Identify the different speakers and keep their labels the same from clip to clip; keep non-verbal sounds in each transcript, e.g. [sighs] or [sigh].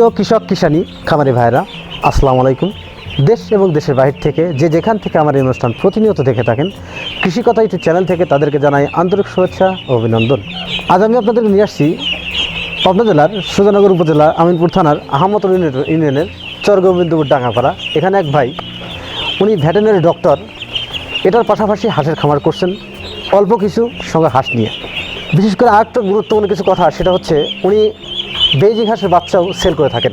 Speaker 1: প্রিয় কৃষক, কিষানি, খামারি ভাইরা আসসালামু আলাইকুম। দেশ এবং দেশের বাহির থেকে যে যেখান থেকে আমার এই অনুষ্ঠান প্রতিনিয়ত দেখে থাকেন, কৃষিকতা ইউটিউব চ্যানেল থেকে তাদেরকে জানাই আন্তরিক শুভেচ্ছা ও অভিনন্দন। আজ আমি আপনাদেরকে নিয়ে আসছি পাবনা জেলার সুজানগর উপজেলা আমিনপুর থানার আহমদ ইউনিয়নের চরগোবিন্দপুর ডাঙ্গাপাড়া এখানে এক ভাই, উনি ভেটেনারি ডক্টর। এটার পাশাপাশি হাঁসের খামার করছেন, অল্প কিছু সঙ্গে হাঁস নিয়ে। বিশেষ করে আরেকটা গুরুত্বপূর্ণ কিছু কথা, সেটা হচ্ছে উনি বেজিং হাঁসের বাচ্চাও সেল করে থাকেন।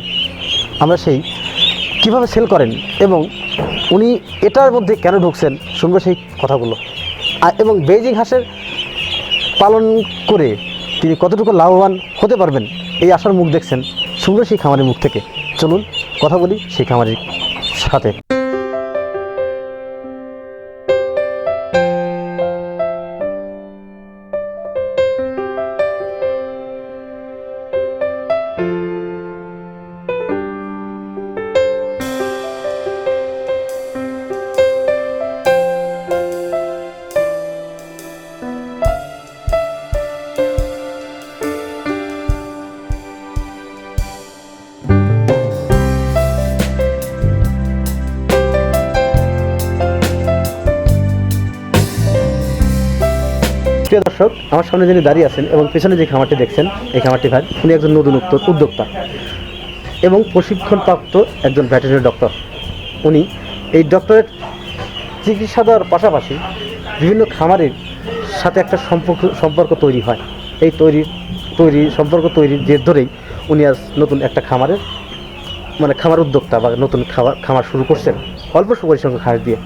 Speaker 1: আমরা সেই কীভাবে সেল করেন এবং উনি এটার মধ্যে কেন ঢুকছেন শুনব সেই কথাগুলো। এবং বেজিং হাঁসের পালন করে তিনি কতটুকু লাভবান হতে পারবেন এই আশার মুখ দেখছেন শুনব সেই খামারের মুখ থেকে। চলুন কথা বলি সেই খামারের সাথে। দর্শক আমার সামনে যিনি দাঁড়িয়ে আছেন এবং পেছনে যে খামারটি দেখছেন, এই খামারটি ভাই, উনি একজন নতুন উদ্যোক্তা এবং প্রশিক্ষণপ্রাপ্ত একজন ভেটেরিনারি ডক্টর। উনি এই ডক্টরের চিকিৎসা দেওয়ার পাশাপাশি বিভিন্ন খামারের সাথে একটা সম্পর্ক সম্পর্ক তৈরি হয়। এই তৈরি তৈরি সম্পর্ক তৈরির জের ধরেই উনি আজ নতুন একটা খামারের মানে খামার উদ্যোক্তা বা নতুন খাবার খামার শুরু করছেন। অল্প পরিসংখ্যক হাঁস দিয়ে।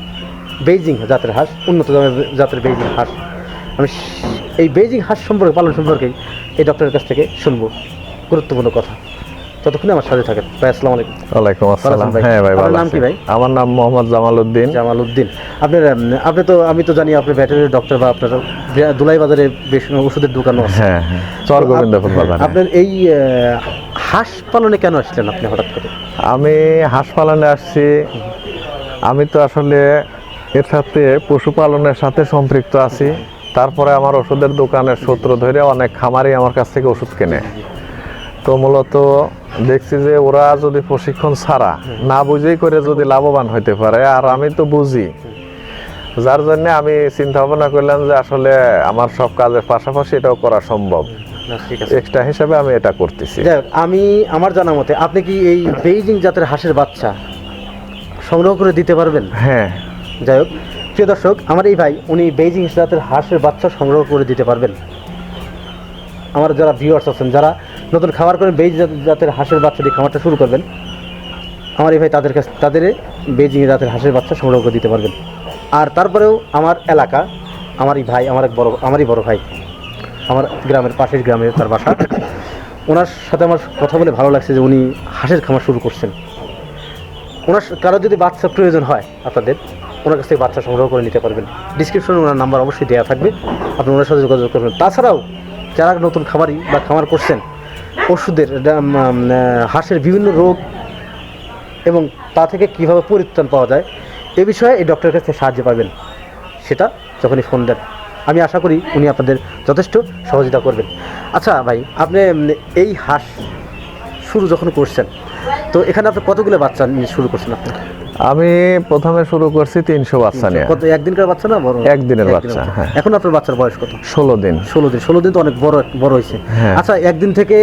Speaker 1: বেইজিং জাতের হাঁস, উন্নত জাতের বেইজিং হাঁস। আমি এই বেইজিং হাঁস সম্পর্কে পালন সম্পর্কে এই ডক্টরের কাছ থেকে শুনব। গুরুত্বপূর্ণ কথা। ততক্ষণে আমার সাথে থাকেন। ভাই আসসালামু আলাইকুম।
Speaker 2: ওয়ালাইকুম আসসালাম। হ্যাঁ ভাই
Speaker 1: আপনার নাম কি ভাই?
Speaker 2: আমার নাম মোহাম্মদ জামাল উদ্দিন
Speaker 1: জামাল উদ্দিন আপনার আপনি তো আমি তো জানি আপনি ভেটেরিনারি ডক্টর বা আপনার দুলাই বাজারে বেশ ওষুধের দোকানও আছে।
Speaker 2: হ্যাঁ হ্যাঁ। চর গোবিন্দপুর বাজার
Speaker 1: আপনার এই হাঁস পালনে কেন আসলেন আপনি হঠাৎ করে?
Speaker 2: আমি হাঁস পালনে আসছি। আমি তো আসলে এর সাথে পশুপালনের সাথে সম্পৃক্ত আছি। তারপরে আমার ওষুধের দোকানের সূত্র ধরে অনেক খামারি আমার কাছ থেকে ওষুধ কেনে। তো মূলত দেখছি যে ওরা যদি প্রশিক্ষণ ছাড়া না বুঝেই করে যদি লাভবান হইতে পারে আর আমি তো বুঝি। যার জন্য আমি চিন্তা ভাবনা করলাম যে আসলে আমার সব কাজের পাশাপাশি এটাও করা সম্ভব। এক্সট্রা হিসাবে আমি এটা করতেছি।
Speaker 1: আমি আমার জানা মতে আপনি কি এই বেইজিং জাতের হাঁসের বাচ্চা সংগ্রহ করে দিতে পারবেন?
Speaker 2: হ্যাঁ।
Speaker 1: যাই হোক প্রিয় দর্শক, আমার এই ভাই, উনি বেইজিং জাতের হাঁসের বাচ্চা সংগ্রহ করে দিতে পারবেন। আমার যারা ভিউয়ার্স আছেন, যারা নতুন খাবার করেন, বেইজ জাতের হাঁসের বাচ্চা দিয়ে খামারটা শুরু করবেন, আমার এই ভাই তাদের কাছে তাদের বেইজিং জাতের হাঁসের বাচ্চা সংগ্রহ করে দিতে পারবেন। আর তারপরেও আমার এলাকা, আমার এই ভাই, আমার এক বড় আমারই বড় ভাই, আমার গ্রামের পাশের গ্রামে তার বাসা। ওনার সাথে আমার কথা বলে ভালো লাগছে যে উনি হাঁসের খামার শুরু করছেন। ওনার কারও যদি বাচ্চা প্রয়োজন হয় আপনাদের ওনার কাছ থেকে বাচ্চা সংগ্রহ করে নিতে পারবেন। ডিসক্রিপশনে ওনার নাম্বার অবশ্যই দেওয়া থাকবে। আপনি ওনার সাথে যোগাযোগ করবেন। তাছাড়াও যারা নতুন খামারি বা খামার করছেন আহ, হাঁসের বিভিন্ন রোগ এবং তা থেকে কীভাবে পরিত্রাণ পাওয়া যায় এ বিষয়ে এই ডক্টরের কাছে সাহায্য পাবেন। সেটা যখনই ফোন দেন। আমি আশা করি উনি আপনাদের যথেষ্ট সহযোগিতা করবেন। আচ্ছা ভাই আপনি এই হাঁস শুরু যখন করছেন তো এখানে আপনি কতগুলো বাচ্চা শুরু করছেন আপনি
Speaker 2: আমি প্রথমে শুরু করছি তিনশো বাচ্চা নিয়ে।
Speaker 1: কত একদিনকার বাচ্চা না বড়?
Speaker 2: একদিনের বাচ্চা, হ্যাঁ।
Speaker 1: এখন আপনার বাচ্চার বয়স কত?
Speaker 2: ষোলো দিন।
Speaker 1: ষোলো দিন। ষোলো দিন তো অনেক বড় বড় হয়েছে।
Speaker 2: হ্যাঁ।
Speaker 1: আচ্ছা একদিন থেকে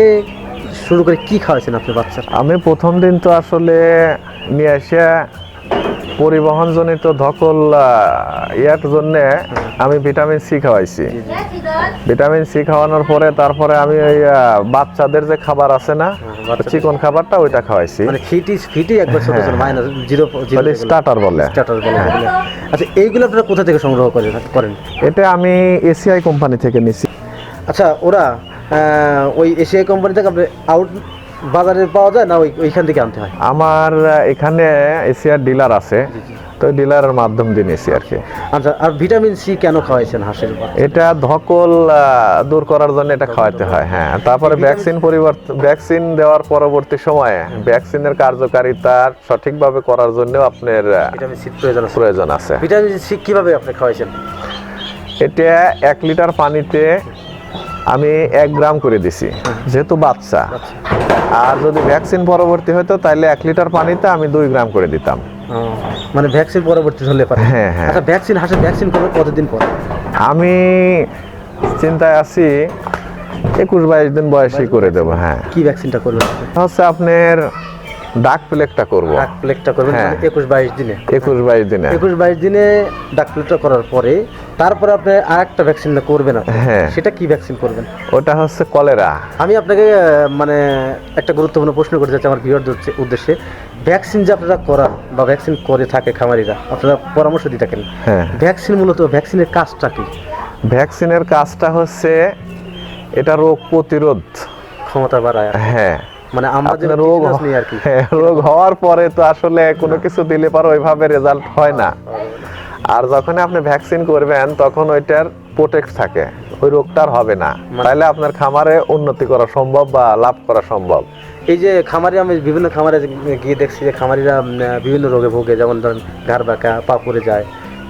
Speaker 1: শুরু করে কি খাওয়াইছেন আপনি বাচ্চা
Speaker 2: আমি প্রথম দিন তো আসলে নিয়ে এসে পরিবহনজনিত ধকল ইয়ার জন্য আমি ভিটামিন সি খাওয়াইছি। ভিটামিন সি খাওয়ানোর পরে তারপরে আমি ওই বাচ্চাদের যে খাবার আছে না চিকন খাবারটা ওইটা খাওয়াইছি।
Speaker 1: মানে ফিটি ফিটি একবার ছোট ছোট
Speaker 2: হ্যাঁ।
Speaker 1: মাইনাস জিরো জিরো
Speaker 2: বলে স্টার্টার বলে।
Speaker 1: স্টার্টার বলে আচ্ছা এইগুলো আপনারা কোথা থেকে সংগ্রহ করেন করেন?
Speaker 2: এটা আমি এসিআই কোম্পানি থেকে নিছি।
Speaker 1: আচ্ছা ওরা ওই এশিয়া কোম্পানি থেকে আপনি আউট বাজারে পাওয়া যায় না ওইখান থেকে আনতে হয়?
Speaker 2: আমার এখানে এশিয়ার ডিলার আছে। তো ডিলারের মাধ্যম দিয়ে নিয়েছি আর কি।
Speaker 1: আচ্ছা আর ভিটামিন সি কেন খাওয়াইছেন হাঁসের?
Speaker 2: এটা ধকল দূর করার জন্য এটা খাওয়াতে হয় হ্যাঁ। তারপরে ভ্যাকসিন পরিবর্তন ভ্যাকসিন দেওয়ার পরবর্তী সময়ে ভ্যাকসিনের কার্যকারিতা সঠিকভাবে করার জন্য আপনার
Speaker 1: ভিটামিন সি প্রয়োজন আছে।
Speaker 2: প্রয়োজন আছে।
Speaker 1: ভিটামিন সি কীভাবে আপনি খাওয়াইছেন?
Speaker 2: এটা এক লিটার পানিতে আমি এক গ্রাম করে দিছি যেহেতু বাচ্চা।
Speaker 1: আচ্ছা
Speaker 2: আর যদি ভ্যাকসিন পরবর্তী হতো তাহলে এক লিটার পানিতে আমি দুই গ্রাম করে দিতাম।
Speaker 1: মানে ভ্যাকসিন পরবর্তী হলে পারে
Speaker 2: হ্যাঁ, হ্যাঁ।
Speaker 1: আচ্ছা ভ্যাকসিন হাসে ভ্যাকসিন করবে কতদিন পর?
Speaker 2: আমি চিন্তায় আছি একুশ বাইশ দিন বয়সে করে দেবো হ্যাঁ।
Speaker 1: কি ভ্যাকসিনটা করবেন
Speaker 2: হচ্ছে আপনার ডাক প্লেটটা করব।
Speaker 1: ডাক প্লেটটা করবেন
Speaker 2: হ্যাঁ।
Speaker 1: একুশ বাইশ দিনে।
Speaker 2: একুশ বাইশ দিনে।
Speaker 1: একুশ বাইশ দিনে ডাক প্লেটটা করার পরে তারপরে আপনি আর একটা ভ্যাকসিন করবেন।
Speaker 2: হ্যাঁ।
Speaker 1: সেটা কি ভ্যাকসিন করবেন?
Speaker 2: ওটা হচ্ছে কলেরা
Speaker 1: আমি আপনাকে মানে একটা গুরুত্বপূর্ণ প্রশ্ন করতে চাচ্ছি আমার ভিউয়ার উদ্দেশ্যে ভ্যাকসিন যে আপনারা করান বা ভ্যাকসিন করে থাকে খামারিরা আপনারা পরামর্শ দিয়ে থাকেন।
Speaker 2: হ্যাঁ।
Speaker 1: ভ্যাকসিন মূলত ভ্যাকসিনের কাজটা কি?
Speaker 2: ভ্যাকসিনের কাজটা হচ্ছে এটা রোগ প্রতিরোধ
Speaker 1: ক্ষমতা বাড়ায়।
Speaker 2: হ্যাঁ।
Speaker 1: মানে আমরা যে
Speaker 2: রোগ
Speaker 1: business আর কি।
Speaker 2: হ্যাঁ, রোগ হওয়ার পরে তো আসলে কোনো কিছু দিলে পরে ওইভাবে রেজাল্ট হয় না। আর যখন আপনি ভ্যাকসিন করবেন তখন ওইটার প্রোটেক্ট থাকে। ওই রোগটার হবে না।
Speaker 1: মানে-
Speaker 2: তাহলে আপনার খামারে উন্নতি করা সম্ভব বা লাভ করা সম্ভব।
Speaker 1: এই যে খামারি আমি বিভিন্ন খামারে গিয়ে দেখছি যে খামারিরা বিভিন্ন রোগে ভোগে যেমন ধরেন ঘাড় বাঁকা পা পড়ে যায়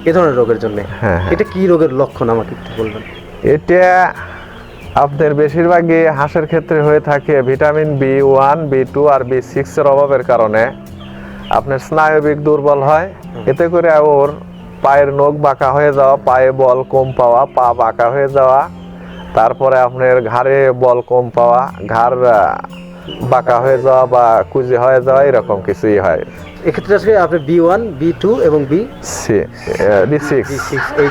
Speaker 1: এ ধরনের রোগের জন্য।
Speaker 2: হ্যাঁ, হ্যাঁ।
Speaker 1: এটা কি রোগের লক্ষণ আমাকে একটু বলবেন?
Speaker 2: এটা আপনার বেশিরভাগই হাঁসের ক্ষেত্রে হয়ে থাকে vitamin B one, B two আর বি সিক্সের অভাবের কারণে। আপনার স্নায়বিক দুর্বল হয়। এতে করে ওর পায়ের নখ বাঁকা হয়ে যাওয়া, পায়ে বল কম পাওয়া, পা বাঁকা হয়ে যাওয়া, তারপরে আপনার ঘাড়ে বল কম পাওয়া, ঘাড় বাঁকা হয়ে যাওয়া বা কুজি হয়ে যাওয়া এরকম কিছুই হয়।
Speaker 1: এক্ষেত্রে আজকে আপনি বি ওয়ান বি টু এবং বি
Speaker 2: বি সিক্স
Speaker 1: এই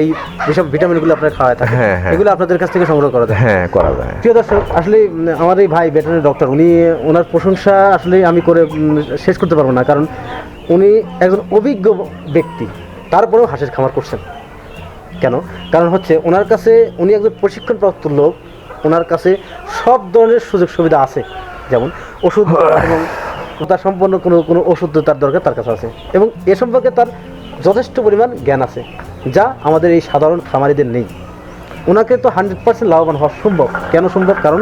Speaker 1: এই যেসব ভিটামিনগুলো আপনার খাওয়ায় থাকে
Speaker 2: হ্যাঁ, হ্যাঁ।
Speaker 1: এগুলো আপনাদের কাছ থেকে সংগ্রহ করা যায়?
Speaker 2: হ্যাঁ করা যায়।
Speaker 1: প্রিয় দর্শক আসলে আমার এই ভাই ভেটেরিনারি ডক্টর উনি ওনার প্রশংসা আসলে আমি করে শেষ করতে পারব না কারণ উনি একজন অভিজ্ঞ ব্যক্তি তারপরেও হাঁসের খামার করছেন। কেন? কারণ হচ্ছে ওনার কাছে উনি একজন প্রশিক্ষণপ্রাপ্ত লোক ওনার কাছে সব ধরনের সুযোগ সুবিধা আছে। যেমন ওষুধ [sighs] এবং তার সম্পন্ন কোনো কোনো ওষুধ তার দরকার তার কাছে আছে। এবং এ সম্পর্কে তার যথেষ্ট পরিমাণ জ্ঞান আছে যা আমাদের এই সাধারণ খামারিদের নেই। ওনাকে তো হান্ড্রেড পার্সেন্ট লাভবান হওয়া সম্ভব। কেন সম্ভব? কারণ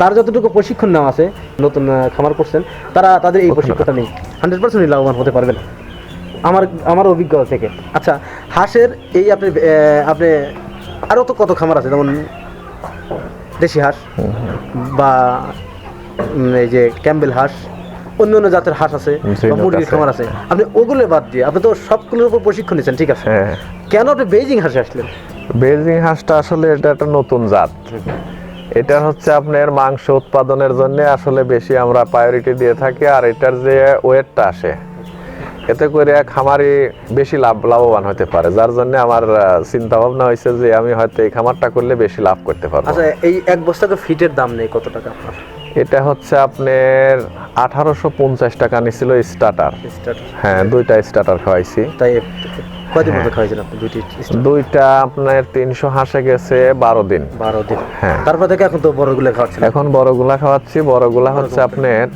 Speaker 1: তার যতটুকু প্রশিক্ষণ নেওয়া আছে নতুন খামার করছেন তারা তাদের এই প্রশিক্ষণটা নেই। হান্ড্রেড পার্সেন্ট লাভবান হতে পারবেন। আমার আমার অভিজ্ঞতা থেকে। আচ্ছা হাঁসের এই আপনি আপনি আরও তো কত খামার আছে? যেমন দেশি হাঁস বা এই যে ক্যাম্বেল হাঁস অন্য অন্য জাতের হাঁস আছে বা মুরগির খামার আছে। আপনি ওগুলো বাদ দিয়ে আপনি তো সবগুলোর উপর প্রশিক্ষণ নিচ্ছেন ঠিক আছে?
Speaker 2: হ্যাঁ।
Speaker 1: কেন আপনি বেজিং হাঁসে আসলেন?
Speaker 2: বেজিং হাঁসটা আসলে এটা একটা নতুন জাত। এটা হচ্ছে আপনার মাংস উৎপাদনের জন্য আসলে বেশি আমরা প্রায়োরিটি দিয়ে থাকি আর এটার যে ওয়েটটা আসে এতে করে খামারি বেশি লাভ লাভবান হতে পারে। যার জন্য আমার চিন্তা ভাবনা হয়েছে যে আমি হয়তো এই খামারটা করলে বেশি লাভ করতে পারব।
Speaker 1: আচ্ছা এই এক বস্তাকে ফিটের দাম নেই কত টাকা আপনার?
Speaker 2: এটা হচ্ছে আপনার আঠারোশো পঞ্চাশ টাকা নিছিল স্টার্টার হ্যাঁ দুইটা স্টার্টার খাওয়াইছি।
Speaker 1: তাই
Speaker 2: হ্যাঁ।
Speaker 1: দুইটি
Speaker 2: আপনার তিনশো হাঁসে গেছে বারো দিন।
Speaker 1: বারো দিন।
Speaker 2: হ্যাঁ।
Speaker 1: তারপর থেকে এখন তো বড়গুলো খাওয়াচ্ছেন?
Speaker 2: এখন বড়গুলা খাওয়াচ্ছি বড়গুলা হচ্ছে আপনার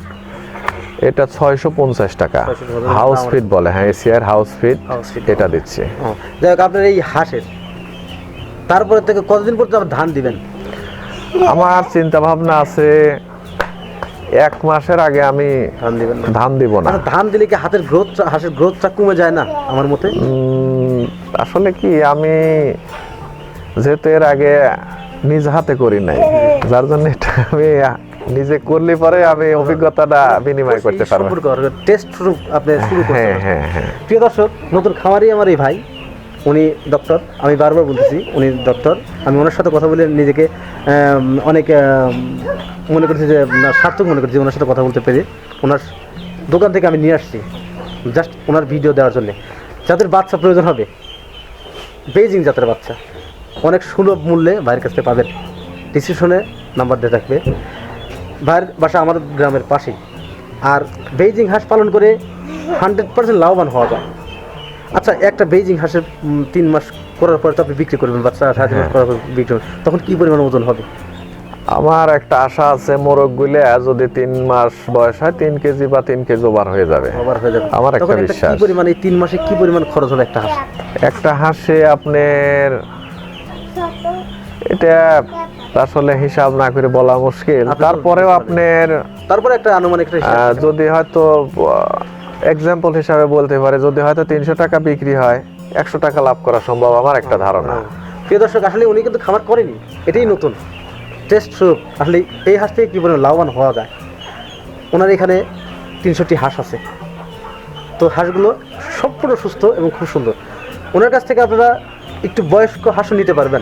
Speaker 2: এটা ছয়শো পঞ্চাশ টাকা।
Speaker 1: 650
Speaker 2: হাউস ফিট বলে হ্যাঁ এশিয়ার হাউস ফিট এটা দিচ্ছে।
Speaker 1: ও, যাই হোক আপনার এই হাঁসের তারপরে থেকে কতদিন পর্যন্ত ধান দিবেন?
Speaker 2: আমার চিন্তা ভাবনা আছে এক মাসের আগে আমি
Speaker 1: ধান দিবেন না।
Speaker 2: ধান দিব না।
Speaker 1: মানে ধান দিলে কি হাতের গ্রোথ হাঁসের গ্রোথটা কমে যায় না আমার মতে?
Speaker 2: আসলে কি আমি যেহেতু এর আগে নিজ হাতে করি নাই যার জন্য এটা আমি নিজে করলে পরে আমি অভিজ্ঞতাটা বিনিময় করতে পারব।
Speaker 1: টেস্ট আপনি শুরু করতে
Speaker 2: হ্যাঁ হ্যাঁ হ্যাঁ।
Speaker 1: প্রিয় দর্শক নতুন খামারি আমার এই ভাই উনি ডক্টর আমি বারবার বলতেছি উনি ডক্টর আমি ওনার সাথে কথা বলে নিজেকে অনেক মনে করছি যে সার্থক মনে করছি ওনার সাথে কথা বলতে পেরে। ওনার দোকান থেকে আমি নিয়ে আসছি জাস্ট ওনার ভিডিও দেওয়ার জন্য। যাদের বাচ্চা প্রয়োজন হবে বেজিং জাতের বাচ্চা অনেক সুলভ মূল্যে বাইরের কাছ থেকে পাবেন। ডিসক্রিপশনে নাম্বার দিয়ে থাকবে। ভাইয়ের বাসা আমার গ্রামের পাশেই। আর বেইজিং হাঁস পালন করে হান্ড্রেড পার্সেন্ট লাভবান হওয়া যায়। আচ্ছা একটা বেইজিং হাঁসের তিন মাস করার পরে তো আপনি বিক্রি করবেন বাচ্চা সাড়ে মাস করার পর বিক্রি করবেন। তখন কী পরিমাণ ওজন হবে?
Speaker 2: আমার একটা আশা আছে মোরগ গুলে যদি তিন মাস বয়স হয় তিন কেজি বা তিন কেজি ওভার হয়ে যাবে।
Speaker 1: হয়ে
Speaker 2: আমার একটা
Speaker 1: একটা কি
Speaker 2: বিশ্বাস।
Speaker 1: পরিমাণ তিন মাসে কি পরিমাণ খরচ হবে একটা হাঁস
Speaker 2: একটা হাঁসে আপনার এটা আসলে হিসাব না করে বলা মুশকিল। তারপরেও আপনার
Speaker 1: তারপরে একটা আনুমানিক
Speaker 2: যদি হয়তো এক্সাম্পল হিসাবে বলতে পারে যদি হয়তো তিনশো টাকা বিক্রি হয় একশো টাকা লাভ করা সম্ভব আমার একটা ধারণা।
Speaker 1: প্রিয় দর্শক আসলে উনি কিন্তু খামার করেনি এটাই নতুন। টেস্ট স্বরূপ আসলে এই হাঁস থেকে কি পরিমাণ লাভবান হওয়া যায়? ওনার এখানে তিনশোটি হাঁস আছে। তো হাঁসগুলো সম্পূর্ণ সুস্থ এবং খুব সুন্দর। ওনার কাছ থেকে আপনারা একটু বয়স্ক হাঁসও নিতে পারবেন।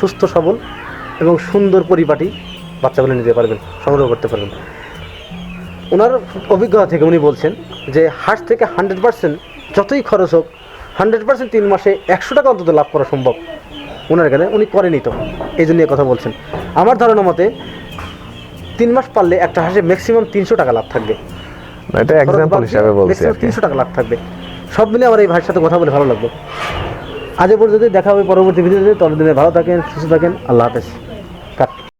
Speaker 1: সুস্থ সবল এবং সুন্দর পরিপাটি বাচ্চাগুলো নিতে পারবেন সংগ্রহ করতে পারবেন। ওনার অভিজ্ঞতা থেকে উনি বলছেন যে হাঁস থেকে হান্ড্রেড পার্সেন্ট যতই খরচ হোক হান্ড্রেড পার্সেন্ট তিন মাসে একশো টাকা অন্তত লাভ করা সম্ভব। ওনার এখানে উনি করেনি তো এই জন্য কথা বলছেন। আমার ধারণা মতে তিন মাস পারলে একটা হাঁসে ম্যাক্সিমাম তিনশো টাকা লাভ থাকবে।
Speaker 2: এটা এক্সাম্পল হিসাবে বলছি
Speaker 1: তিনশো টাকা লাভ থাকবে। সব মিলে আমার এই ভাইয়ের সাথে কথা বলে ভালো লাগল। আজ পর্যন্ত দেখা হবে পরবর্তী ভিডিওতে। ততদিনে ভালো থাকেন সুস্থ থাকেন আল্লাহ হাফেজ।